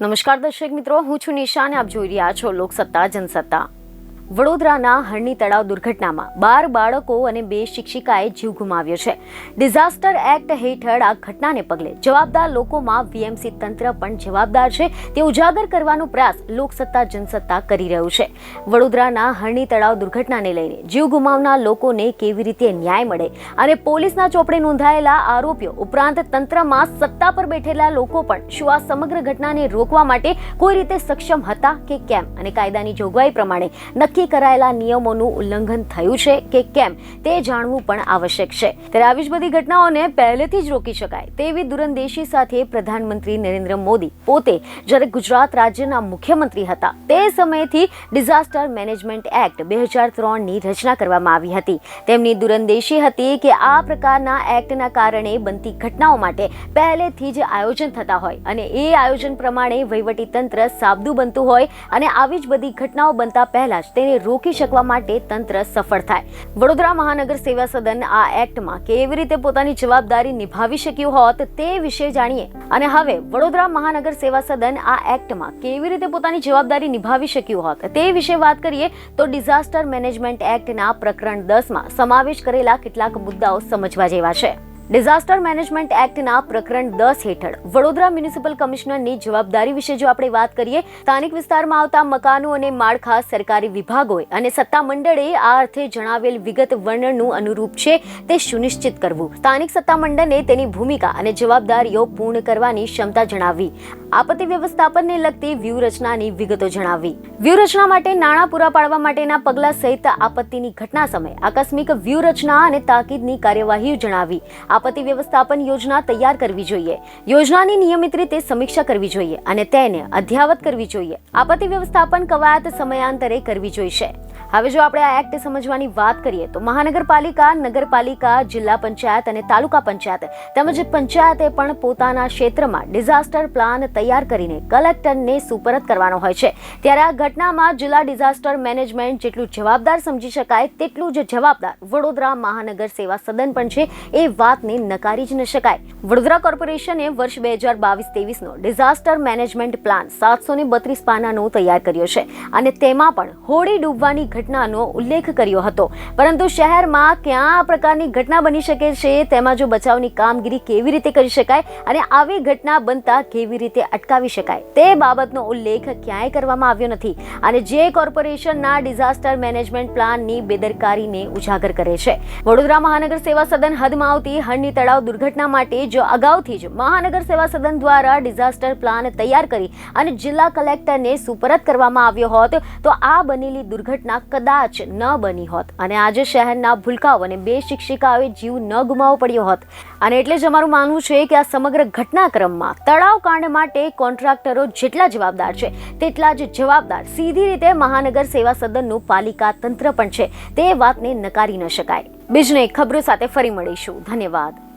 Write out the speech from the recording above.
નમસ્કાર દર્શક મિત્રો હું છું નિશા અને આપ જોઈ રહ્યા છો લોકસત્તા જનસત્તા. વડોદરાના હરણી તળાવ દુર્ઘટનામાં બાર બાળકો અને બે શિક્ષિકાએ જીવ ગુમાવ્યો છે. ડિઝાસ્ટર એક્ટ હેઠળ આ ઘટનાને પગલે જવાબદાર લોકોમાં વીએમસી તંત્ર પણ જવાબદાર છે. તે ઉજાગર કરવાનો પ્રયાસ લોકસત્તા, જનસત્તા કરી રહ્યું છે. વડોદરાના હરણી તળાવ દુર્ઘટનાને લઈને જીવ ગુમાવનાર લોકોને કેવી રીતે ન્યાય મળે અને પોલીસના ચોપડે નોંધાયેલા આરોપીઓ ઉપરાંત તંત્રમાં સત્તા પર બેઠેલા લોકો પણ શું આ સમગ્ર ઘટનાને રોકવા માટે કોઈ રીતે સક્ષમ હતા કે કેમ? અને કાયદાની જોગવાઈ પ્રમાણે નક્કી કરાયેલા નિયમોનું ઉલ્લંઘન થયું છે કે કેમ તે જાણવું પણ આવશ્યક છે. ત્યારે આવી જ બધી ઘટનાઓને પહેલેથી જ રોકી શકાય તેવી દૂરંદેશી સાથે પ્રધાનમંત્રી નરેન્દ્ર મોદી પોતે જ્યારે ગુજરાત રાજ્યના મુખ્યમંત્રી હતા તે સમયથી ડિઝાસ્ટર મેનેજમેન્ટ એક્ટ બે હજાર ત્રણની રચના કરવામાં આવી હતી. તેમની દૂરંદેશી હતી કે આ પ્રકારના એક્ટના કારણે બનતી ઘટનાઓ માટે પહેલેથી જ આયોજન થતા હોય અને એ આયોજન પ્રમાણે વહીવટી તંત્ર સાબદું બનતું હોય અને આવી જ બધી ઘટનાઓ બનતા પહેલા જ તેને રોકી શકવા માટે તંત્ર સફળ થાય. વડોદરા મહાનગર સેવા સદન આ એક્ટમાં કેવી રીતે પોતાની જવાબદારી નિભાવી શક્યું હોત તે વિશે જાણીએ. અને હવે વડોદરા મહાનગર સેવા સદન આ એક્ટમાં કેવી રીતે પોતાની જવાબદારી નિભાવી શક્યું હોત તે વિશે વાત કરીએ તો ડિઝાસ્ટર મેનેજમેન્ટ એક્ટના પ્રકરણ દસમાં સમાવેશ કરેલા કેટલાક મુદ્દાઓ સમજવા જેવા છે. ડિઝાસ્ટર મેનેજમેન્ટ એક્ટના પ્રકરણ દસ હેઠળ. વડોદરા મ્યુનિસિપલ કમિશનરની જવાબદારી વિશે જો આપણે વાત કરીએ, સ્થાનિક વિસ્તારમાં આવતા મકાનો અને માળખા સરકારી વિભાગોએ અને સત્તા આ અર્થે જણાવેલ વિગત વર્ણનનું અનુરૂપ છે તે સુનિશ્ચિત કરવું. સ્થાનિક સત્તા તેની ભૂમિકા અને જવાબદારીઓ પૂર્ણ કરવાની ક્ષમતા જણાવવી આપત્તિ વ્યવસ્થાપનને લગતી વ્યૂહરચનાની વિગતો જણાવવી વ્યૂહરચના માટે નાણાં પૂરા પાડવા માટેના પગલાં સહિત આપત્તિની ઘટના સમયે આકસ્મિક વ્યૂહરચના અને તાકીદની કાર્યવાહી જણાવી. આપત્તિ વ્યવસ્થાપન યોજના તૈયાર કરવી જોઈએ. યોજનાની નિયમિત રીતે સમીક્ષા કરવી જોઈએ અને તેને અધ્યાવત કરવી જોઈએ. આપત્તિ વ્યવસ્થાપન કવાયત સમયાંતરે કરવી જોઈશે. હવે જો આપણે આ એક્ટ સમજવાની વાત કરીએ તો મહાનગરપાલિકા, નગરપાલિકા, જિલ્લા પંચાયત અને તાલુકા પંચાયત તેમજ પંચાયતે પણ પોતાના ક્ષેત્રમાં ડિઝાસ્ટર પ્લાન તૈયાર કરીને કલેક્ટરને સુપરત કરવાનો હોય છે. ત્યારે આ ઘટનામાં જિલ્લા ડિઝાસ્ટર મેનેજમેન્ટ જેટલું જવાબદાર સમજી શકાય તેટલું જ જવાબદાર વડોદરા મહાનગર સેવા સદન પણ છે એ વાતને નકારી જ ન શકાય. વડોદરા કોર્પોરેશને વર્ષ બે હજાર બાવીસ ત્રેવીસનો ડિઝાસ્ટર મેનેજમેન્ટ પ્લાન સાતસો ને બત્રીસ પાનાનો તૈયાર કર્યો છે અને તેમાં પણ હોડી ડૂબવાની ઘટનાનો ઉલ્લેખ કર્યો હતો. પરંતુ શહેરમાં ક્યાં આ પ્રકારની ઘટના બની શકે છે, તેમાં જો બચાવની કામગીરી કેવી રીતે કરી શકાય અને આવી ઘટના બનતા કેવી રીતે અટકાવી શકાય, તે બાબતનો ઉલ્લેખ ક્યાંય કરવામાં આવ્યો નથી. અને જે કોર્પોરેશનના ડિઝાસ્ટર મેનેજમેન્ટ પ્લાનની બેદરકારીને ઉજાગર કરે છે. વડોદરા મહાનગર સેવા સદન હદમાં આવતી હરણી તળાવ દુર્ઘટના માટે જો અગાઉથી જ મહાનગર સેવા સદન દ્વારા ડિઝાસ્ટર પ્લાન તૈયાર કરી અને જિલ્લા કલેક્ટરને સુપરત કરવામાં આવ્યો હોત, તો આ બનેલી દુર્ઘટના કદાચ ન બની હોત. અને આજે શહેરના ભૂલકાઓ અને બે શિક્ષિકાઓએ જીવ ન ગુમાવવો પડ્યો હોત. અને એટલે જ અમારું માનવું છે કે આ સમગ્ર ઘટનાક્રમમાં તળાવ કાંડ માટે કોન્ટ્રાક્ટરો જેટલા જવાબદાર છે, તેટલા જ જવાબદાર. સીધી રીતે મહાનગર સેવા સદનનું પાલિકા તંત્ર પણ છે. તે વાતને નકારી ન શકાય. બીજને ખબરો સાથે ફરી મળીશું. ધન્યવાદ.